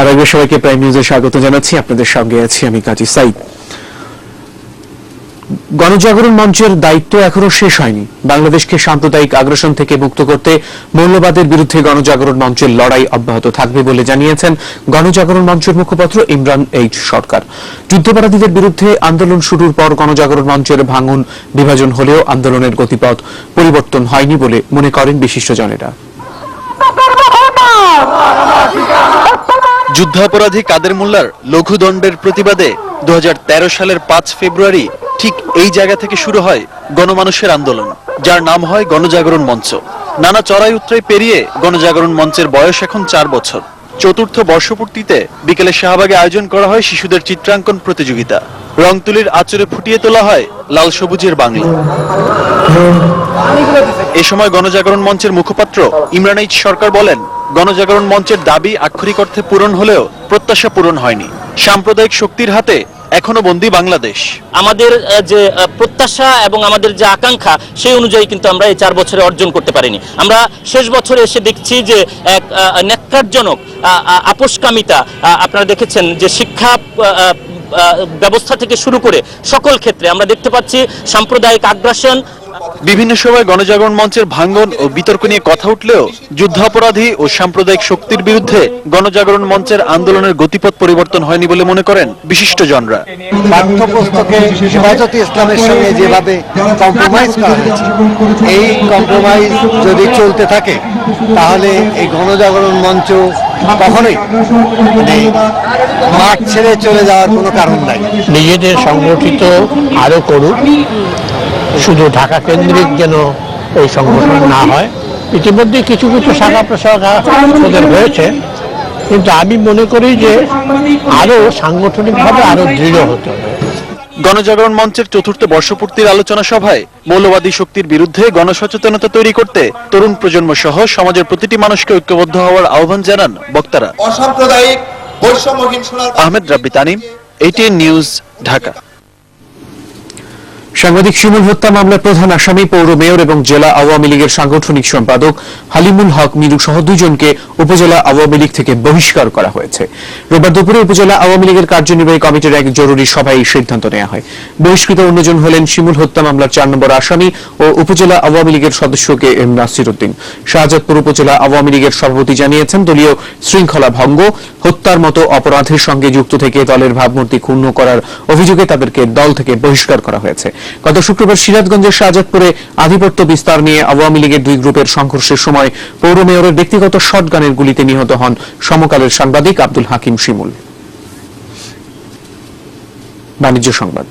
আরেকবার সবাইকে প্রাইম নিউজে স্বাগত জানাচ্ছি। আপনাদের সঙ্গে আছি আমি কাজী সাইদ। গণজাগরণ মঞ্চের দায়িত্ব এখনও শেষ হয়নি। বাংলাদেশকে সাম্প্রদায়িক আগ্রাসন থেকে মুক্ত করতে মৌলবাদের বিরুদ্ধে গণজাগরণ মঞ্চের লড়াই অব্যাহত থাকবে বলে জানিয়েছেন গণজাগরণ মঞ্চের মুখপাত্র ইমরান এইচ সরকার। যুদ্ধাপরাধীদের বিরুদ্ধে আন্দোলন শুরুর পর গণজাগরণ মঞ্চের ভাঙন বিভাজন হলেও আন্দোলনের গতিপথ পরিবর্তন হয়নি বলে মনে করেন বিশিষ্টজনেরা। যুদ্ধাপরাধী কাদের মোল্লার লঘুদণ্ডের প্রতিবাদে দু হাজার তেরো সালের পাঁচ ফেব্রুয়ারি ঠিক এই জায়গা থেকে শুরু হয় গণমানুষের আন্দোলন, যার নাম হয় গণজাগরণ মঞ্চ। নানা চড়াই উত্তরাই পেরিয়ে গণজাগরণ মঞ্চের বয়স এখন চার বছর। চতুর্থ বর্ষপূর্তিতে বিকেলে শাহবাগে আয়োজন করা হয় শিশুদের চিত্রাঙ্কন প্রতিযোগিতা। রং তুলির আচরে ফুটিয়ে তোলা হয় লাল সবুজের বাংলা। এ সময় গণজাগরণ মঞ্চের মুখপাত্র ইমরান সরকার বলেন গণজাগরণ মঞ্চের দাবি আক্ষরিক অর্থে পূরণ হলেও প্রত্যাশা পূরণ হয়নি। সাম্প্রদায়িক শক্তির হাতে এখনও বন্দী বাংলাদেশ। আমাদের যে প্রত্যাশা এবং আমাদের যে আকাঙ্ক্ষা, সেই অনুযায়ী কিন্তু আমরা এই চার বছরে অর্জন করতে পারিনি। আমরা শেষ বছরে এসে দেখছি যে এক ন্যাক্কারজনক আপোষকামিতা আপনারা দেখেছেন যে শিক্ষা ব্যবস্থা থেকে শুরু করে সকল ক্ষেত্রে আমরা দেখতে পাচ্ছি সাম্প্রদায়িক আগ্রাসন বিভিন্ন সময় গণজাগরণ মঞ্চের ভাঙ্গন ও বিতর্ক নিয়ে কথা উঠলেও যুদ্ধাপরাধী ও সাম্প্রদায়িক শক্তির বিরুদ্ধে গণজাগরণ মঞ্চের আন্দোলনের গতিপথ পরিবর্তন হয়নি বলে মনে করেন বিশিষ্টজনরা। পাঠ্যপুস্তকে হেফাজতে ইসলামের সঙ্গে যেভাবে কম্প্রোমাইজ করা হয়েছে এই কম্প্রোমাইজ যদি চলতে থাকে তাহলে এই গণজাগরণ মঞ্চ কখনোই মানে মাঠ ছেড়ে চলে যাওয়ার কোনো কারণ নাই। নিজেদের সংগঠিত আরও করুক। শুধু ঢাকা কেন্দ্রিক যেন ওই সংগঠন না হয়। ইতিমধ্যে কিছু কিছু শাখা প্রশাখা ওদের হয়েছে। কিন্তু আমি মনে করি যে আরও সাংগঠনিকভাবে আরও দৃঢ় হতে হবে। গণজাগরণ মঞ্চের চতুর্থ বর্ষপূর্তির আলোচনা সভায় মৌলবাদী শক্তির বিরুদ্ধে গণসচেতনতা তৈরি করতে তরুণ প্রজন্ম সহ সমাজের প্রতিটি মানুষকে ঐক্যবদ্ধ হওয়ার আহ্বান জানান বক্তারা। অসাম্প্রদায়িক বৈষম্যহীন আহমেদ রাব্বি তানিম এইটিএন নিউজ ঢাকা সাংবাদিক শিমুল হত্যা মামলার প্রধান আসামি, পৌর মেয়র এবং জেলা আওয়ামী লীগের সাংগঠনিক সম্পাদক হালিমুল হক মিরু সহ দুজনকে উপজেলা আওয়ামী লীগ থেকে বহিষ্কার করা হয়েছে। রোববার দুপুরে উপজেলা আওয়ামী লীগের কার্যনির্বাহী কমিটির এক জরুরি সভায় এই সিদ্ধান্ত নেওয়া হয়। বহিষ্কৃত অন্যজন হলেন শিমুল হত্যা মামলার চার নম্বর আসামি ও উপজেলা আওয়ামী লীগের সদস্য কে এম নাসির উদ্দিন শাহজাদপুর উপজেলা আওয়ামী লীগের সভাপতি জানিয়েছেন, দলীয় শৃঙ্খলা ভঙ্গ, হত্যার মতো অপরাধের সঙ্গে যুক্ত থেকে দলের ভাবমূর্তি ক্ষুণ্ণ করার অভিযোগে তাদেরকে দল থেকে বহিষ্কার করা হয়েছে। গত শুক্রবার সিরাজগঞ্জের শাহজাদপুরে আধিপত্য বিস্তার নিয়ে আওয়ামী লীগের দুই গ্রুপের সংঘর্ষের সময় পৌর মেয়রের ব্যক্তিগত শটগানের গুলিতে নিহত হন সমকালের সাংবাদিক আব্দুল হাকিম শিমুল। বাণিজ্য সংবাদ।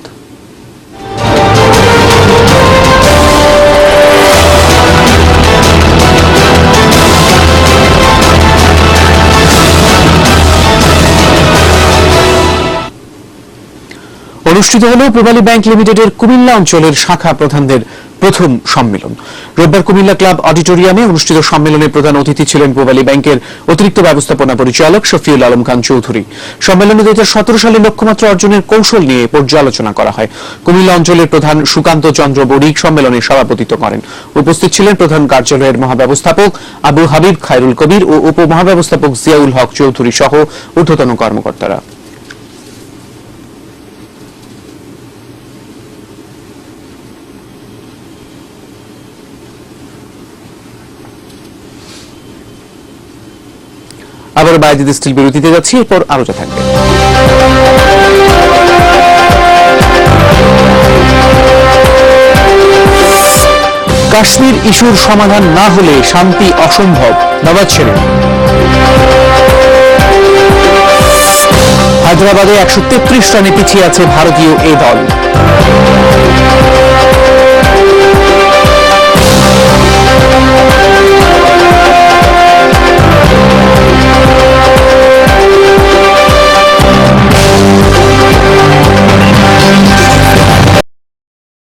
অনুষ্ঠিত হল পূবালী ব্যাংক লিমিটেডের কুমিল্লা অঞ্চলের শাখা প্রধানদের প্রথম সম্মেলন। রোববার কুমিল্লা ক্লাব অডিটোরিয়ামে অনুষ্ঠিত সম্মেলনে প্রধান অতিথি ছিলেন পূবালী ব্যাংকের অতিরিক্ত ব্যবস্থাপনা পরিচালক শফিউল আলম খান চৌধুরী। সম্মেলনে দু সালে লক্ষ্যমাত্রা অর্জনের কৌশল নিয়ে পর্যালোচনা করা হয়। কুমিল্লা অঞ্চলের প্রধান সুকান্ত চন্দ্র বণিক সম্মেলনে সভাপতিত্ব করেন। উপস্থিত ছিলেন প্রধান কার্যালয়ের মহাব্যবস্থাপক আবু হাবিব খায়রুল কবির ও উপমহাব্যবস্থাপক জিয়াউল হক চৌধুরী সহ ঊর্ধ্বতন কর্মকর্তারা। আবার বাইজিদ স্টিল বিরতিতে যাচ্ছি, এরপর আলোচনা থাকবে। কাশ্মীর ইস্যুর সমাধান না হলে শান্তি অসম্ভব নবাজ শরীফ হায়দ্রাবাদে একশো তেত্রিশ রানে পিছিয়ে আছে ভারতীয় এ দল।